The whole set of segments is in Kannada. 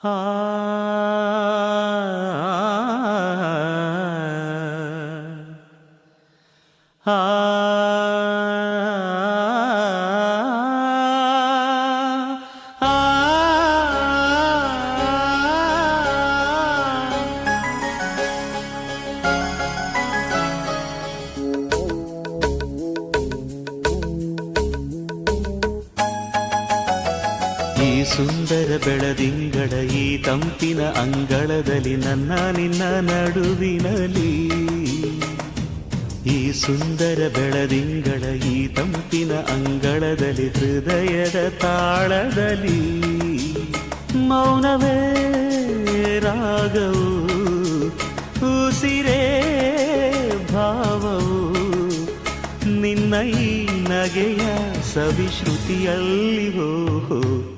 ah, ah, ah, ಸುಂದರ ಬೆಳದಿಂಗಳ ಈ ತಂಪಿನ ಅಂಗಳದಲ್ಲಿ ನನ್ನ ನಿನ್ನ ನಡುವಿನಲಿ ಈ ಸುಂದರ ಬೆಳದಿಂಗಳ ಈ ತಂಪಿನ ಅಂಗಳದಲ್ಲಿ ಹೃದಯದ ತಾಳದಲ್ಲಿ. ಮೌನವೇ ರಾಗವು, ಉಸಿರೇ ಭಾವವು, ನಿನ್ನ ಈ ನಗೆಯ ಸವಿಶ್ರುತಿಯಲ್ಲಿವೋ. ಈ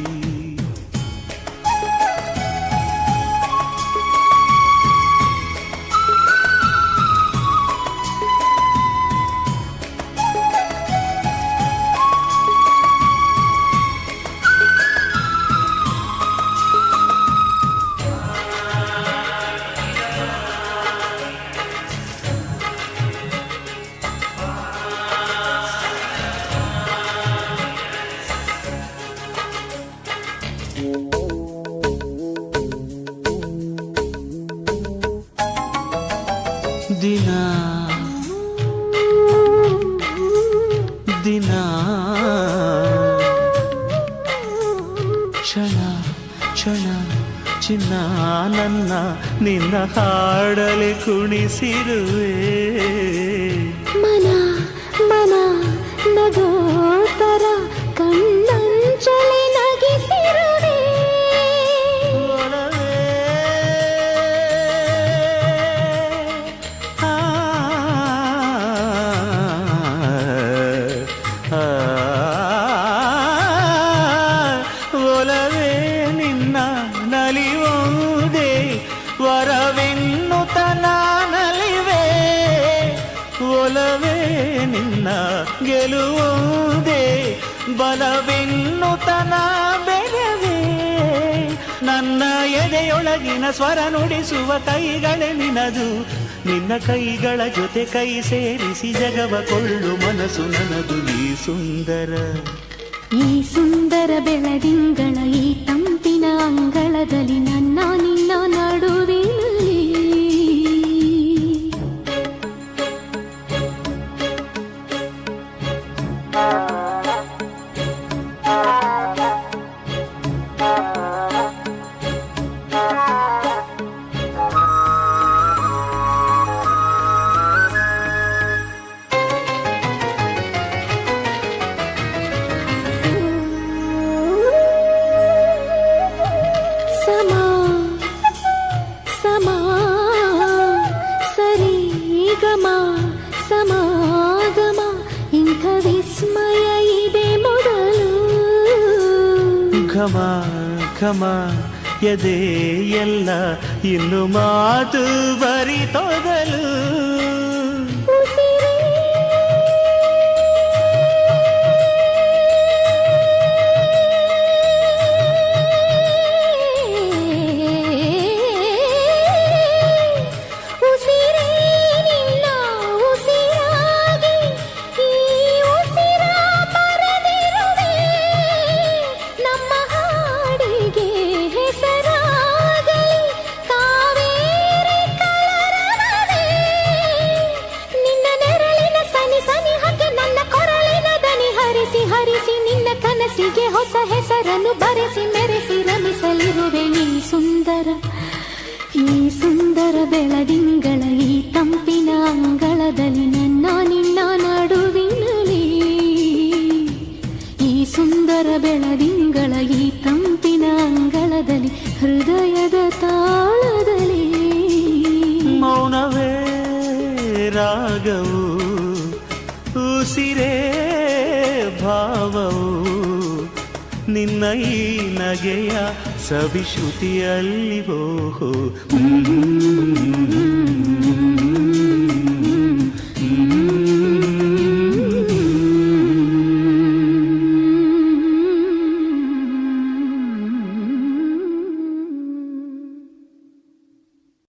ದಿನ ದಿನ ಕ್ಷಣ ಕ್ಷಣ ಚಿನ್ನ ನನ್ನ ನಿನ್ನ ಹಾಡಲಿ ಕುಣಿಸಿರುವೆ ಮನ ಮನ ನಗೋತರ ಕಣ್ಣಂಚಲಿ ಒಲವೇ ನಿನ್ನ ಗೆಲುವುದೇ? ಬಲವೆನ್ನುತನ ಬೆರವೇ ನನ್ನ ಎದೆಯೊಳಗಿನ ಸ್ವರ ನುಡಿಸುವ ಕೈಗಳೇ ನಿನದು. ನಿನ್ನ ಕೈಗಳ ಜೊತೆ ಕೈ ಸೇರಿಸಿ ಜಗವ ಕೊಳ್ಳು ಮನಸ್ಸು ನನದು. ಈ ಸುಂದರ. ಈ ಸುಂದರ ಬೆಳದಿಂಗಳ ಈ ತಂಪಿನ ಅಂಗಳದಲ್ಲಿ ನನ್ನ ನಿನ್ನ ನಡುವಿನಲ್ಲಿ ಘಮ ಘಮ ಎದೆ ಎಲ್ಲ ಇನ್ನು ಮಾತು ಬರಿತೊದಲು ಹೊಸ ಹೆಸರನ್ನು ಬರೆಸಿ ಮೆರೆಸಿ ರಮಿಸಲಿರುವೆ ನೀ ಸುಂದರ, ಈ ಸುಂದರ ಬೆಳದಿಂಗಳ, ಈ ತಂಪಿನ ಅಂಗಳದಲ್ಲಿ ನನ್ನ ನಿನ್ನ ನಡುವಿನಲ್ಲಿ. ಈ ಸುಂದರ ಬೆಳದಿಂಗಳ, ಈ ತಂಪಿನ ಅಂಗಳದಲ್ಲಿ, ಹೃದಯದ ತಾಳದಲ್ಲಿ. ಮೌನವೇ ರಾಗವು, ಉಸಿರೇ ಭಾವವು ನಿನ್ನ ಈ ನಗೆಯ ಸವಿಶ್ರುತಿಯಲ್ಲಿವೋ ಹ್ಮ್.